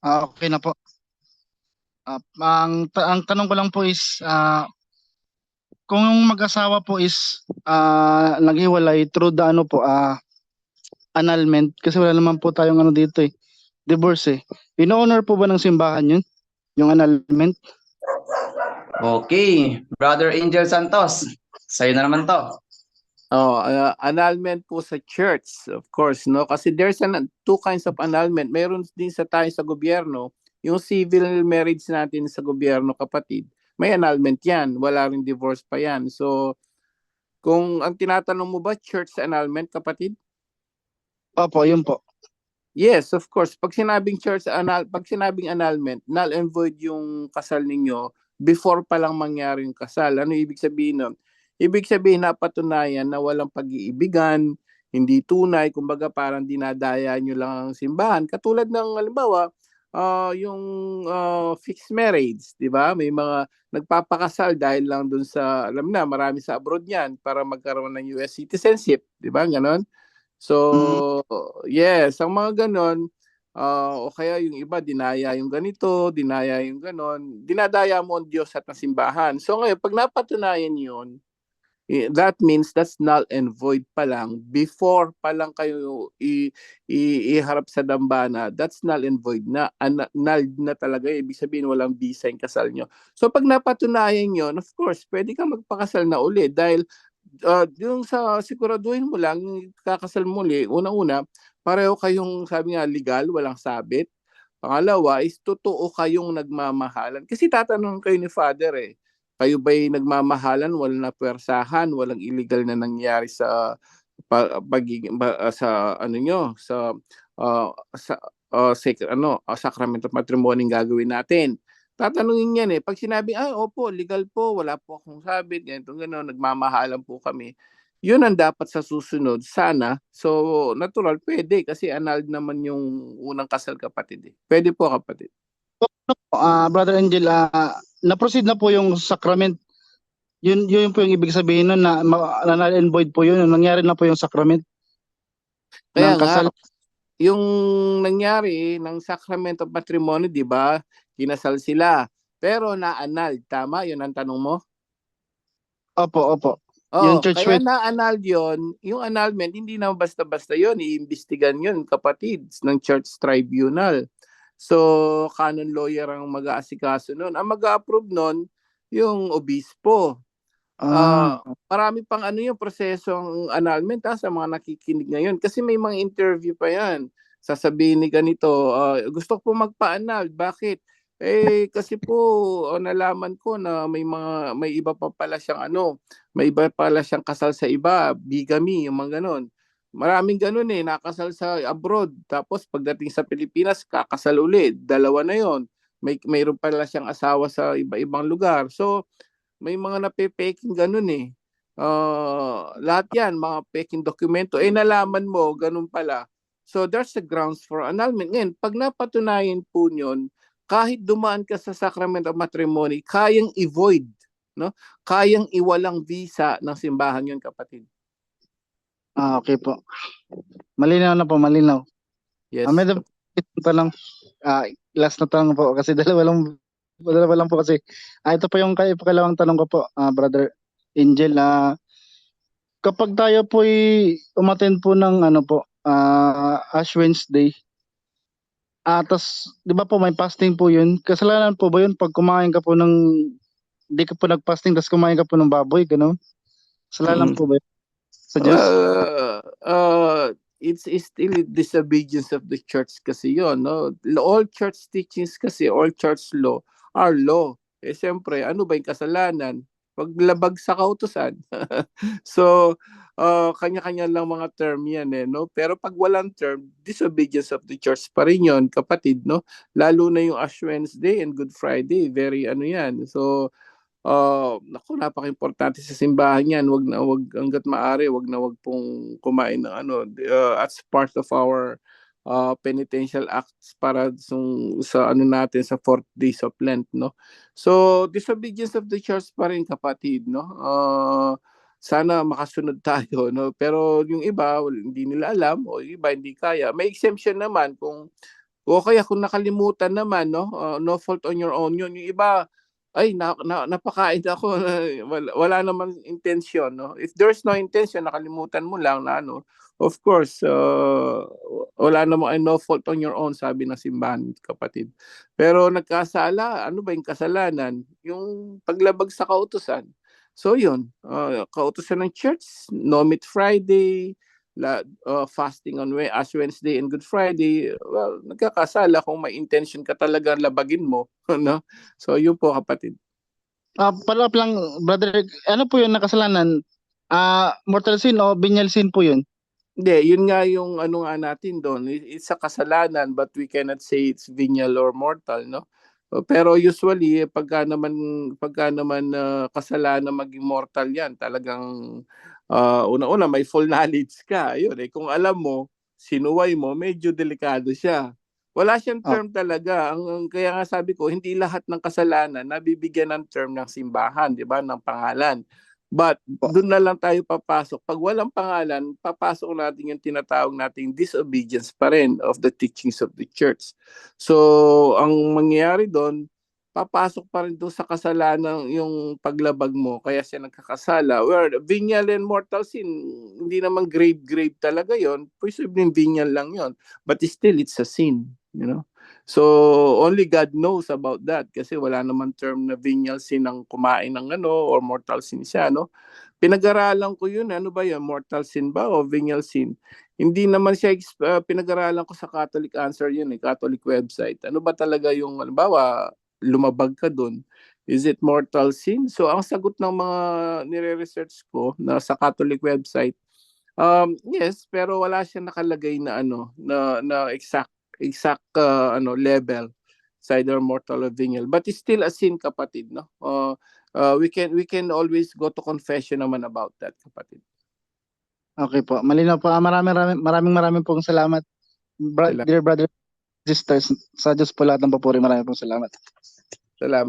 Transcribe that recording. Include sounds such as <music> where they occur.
Ah, okay na po. Ah, ang, ta- ang tanong ko lang po is, ah, kung yung mag-asawa po is ah, naghiwalay through the ano po, ah, annulment, kasi wala naman po tayong ano dito eh, divorce eh. In-honor po ba ng simbahan yun? Yung annulment? Okay, Brother Angel Santos, sa'yo na naman to. Oh, uh, annulment po sa church, of course, no? Kasi there's an, two kinds of annulment. Meron din sa tayo sa gobyerno, yung civil marriage natin sa gobyerno, kapatid. May annulment yan. Wala rin divorce pa yan. So, kung ang tinatanong mo ba, church annulment, kapatid? Opo, yun po. Yes, of course. Pag sinabing church annul, pag sinabing annulment, null and void yung kasal ninyo before pa lang mangyari yung kasal. Ano ibig sabihin nun? Ibig sabihin napatunayan na walang pag-iibigan, hindi tunay, kumbaga parang dinadaya nyo lang ang simbahan. Katulad ng halimbawa, ah, yung ah, fixed marriage, di ba? May mga nagpapakasal dahil lang dun sa, alam na, marami sa abroad yan para magkaroon ng US citizenship, di ba? Ganon. So, yes, ang mga ganon, ah, o kaya yung iba, dinaya yung ganito, dinaya yung ganon, dinadaya mo ang Diyos at ang simbahan. So ngayon, pag napatunayan yun, that means that's null and void pa lang. Before pa lang kayo i, i, iharap sa dambana that's null and void na. An, null na talaga ibig sabihin walang visa yung kasal nyo. So pag napatunayan yun of course pwede kang magpakasal na uli dahil uh, yung sa siguraduhin mo lang kakasal mo uli una-una pareho kayong sabi nga legal walang sabit. Pangalawa is totoo kayong nagmamahalan. Kasi tatanong kayo ni father eh kayo ba'y nagmamahalan, walang napwersahan, walang illegal na nangyari sa pa, pagiging ah, sa ano nyo, sa uh, sa uh, sec, ano, uh, sacrament of matrimony gagawin natin. Tatanungin yan eh. Pag sinabi, ah, opo, legal po, wala po akong sabit, ganito, gano'n, nagmamahalan po kami. Yun ang dapat sa susunod, sana. So, natural, pwede, kasi annulled naman yung unang kasal kapatid eh. Pwede po kapatid. Ah, Brother Angel, ah, na-proceed na po yung sacrament. Yun, yun po yung ibig sabihin nun na, na and void po yun. Nangyari na po yung sacrament. Kaya ng nga, kasal. yung nangyari ng sacrament of matrimony, di ba? Kinasal sila. Pero na-annul. Tama? Yun ang tanong mo? Opo, opo. Oo, Yung church kaya wed- na-annul yun. Yung annulment, hindi na basta-basta yun. Iimbestigan yun, kapatid, ng church tribunal. So, canon lawyer ang mag-aasikaso nun. Ang mag-approve nun, yung obispo. Ah, marami pang ano yung prosesong annulment ha, sa mga nakikinig ngayon. Kasi may mga interview pa yan. Sasabihin ni ganito, ah, gusto ko magpa-annul. Bakit? Eh kasi po oh, nalaman ko na may mga may iba pa pala siyang ano, may iba pala siyang kasal sa iba, bigamy, yung mga ganon. Maraming ganun eh, nakasal sa abroad. Tapos pagdating sa Pilipinas, kakasal ulit. Dalawa na yon. May mayroon pala siyang asawa sa iba-ibang lugar. So, may mga nape-peking ganun eh. Ah, lahat yan, mga peking dokumento. Eh, nalaman mo, ganun pala. So, there's the grounds for annulment. Ngayon, pag napatunayan po yun, kahit dumaan ka sa sacrament of matrimony, kayang i-void. No? Kayang iwalang visa ng simbahan yun, kapatid. Ah, okay po. Malinaw na po, malinaw. Yes. Ah, medyo pa lang, ah, last na tanong po kasi <laughs> dalawa lang, dalawa lang po kasi. Ah, ito po yung kay pakalawang tanong ko po, ah, Brother Angel. Ah, kapag tayo po umattend po ng ano po, ah, Ash Wednesday, ah, tas, di ba po may fasting po yun? Kasalanan po ba yun pag kumain ka po ng, di ka po nag-fasting tas kumain ka po ng baboy, gano'n? Kasalanan Mm. po ba yun? Diyos? Uh, uh, it's, it's still disobedience of the church kasi yon no? All church teachings kasi all church law are law. Eh siyempre ano ba yung kasalanan? Paglabag sa kautusan. <laughs> So uh, kanya-kanya lang mga term yan eh no? Pero pag walang term disobedience of the church pa rin yun kapatid no? Lalo na yung Ash Wednesday and Good Friday very ano yan. So uh, naku, napaka-importante sa simbahan yan. Wag na wag hangga't maaari, wag na wag pong kumain ng ano uh, as part of our uh, penitential acts para sung, sa ano natin sa fourth days of Lent, no? So, disobedience of the church pa rin kapatid, no? Uh, sana makasunod <laughs> tayo, no? Pero yung iba, wal- hindi nila alam o iba hindi kaya. May exemption naman kung O kaya kung nakalimutan naman, no, uh, no fault on your own yun. Yung iba, ay, na, na, napakain ako, <laughs> wala, wala naman intention, no. If there's no intention, nakalimutan mo lang na ano, of course, uh, wala namang no fault on your own, sabi ng simbahan, kapatid. Pero nagkasala, ano ba yung kasalanan? Yung paglabag sa kautusan. So yun, uh, kautusan ng church, no meat Friday, la, uh, fasting on Ash Wednesday and Good Friday, well, nagkakasala kung may intention ka talaga labagin mo, <laughs> no? So yun po kapatid. Ah, follow up lang, brother, ano po yun nakasalanan? Ah, mortal sin o venial sin po yun? Hindi, yun nga yung ano nga natin doon. It- It's a kasalanan but we cannot say it's venial or mortal, no? Uh, Pero usually eh, pagka naman pagka naman uh, kasalanan maging mortal 'yan, talagang uh, una-una may full knowledge ka. Ayun eh kung alam mo, sinuway mo, medyo delikado siya. Wala siyang Oh. term talaga. Ang, ang- kaya nga sabi ko, hindi lahat ng kasalanan nabibigyan ng term ng simbahan, 'di ba, ng pangalan. But Po. doon na lang tayo papasok. Pag walang pangalan, papasok natin yung tinatawag nating disobedience pa rin of the teachings of the church. So, ang mangyayari doon, papasok pa rin doon sa kasalanan yung paglabag mo. Kaya siya nagkakasala. Where venial and mortal sin, hindi naman grave-grave talaga yon Posibleng venial lang yon But still, it's a sin. You know? So, only God knows about that kasi wala naman term na venial sin ang kumain ng ano or mortal sin siya, no? Pinag-aralan ko yun, ano ba yun, mortal sin ba o venial sin? Hindi naman siya, uh, pinag-aralan ko sa Catholic Answer yun, eh, Catholic website. Ano ba talaga yung, halimbawa, lumabag ka dun? Is it mortal sin? So, ang sagot ng mga nire-research ko na sa Catholic website, um, yes, pero wala siya nakalagay na ano, na, na exact exact uh, ano level sa either mortal or venial but it's still a sin kapatid no uh, uh, we can we can always go to confession naman about that kapatid Okay po, malinaw po. Ah, maraming maraming maraming maraming pong salamat. Bra- Salamat. dear brother sisters, sa Diyos po lahat ng papuri. Maraming pong salamat. salamat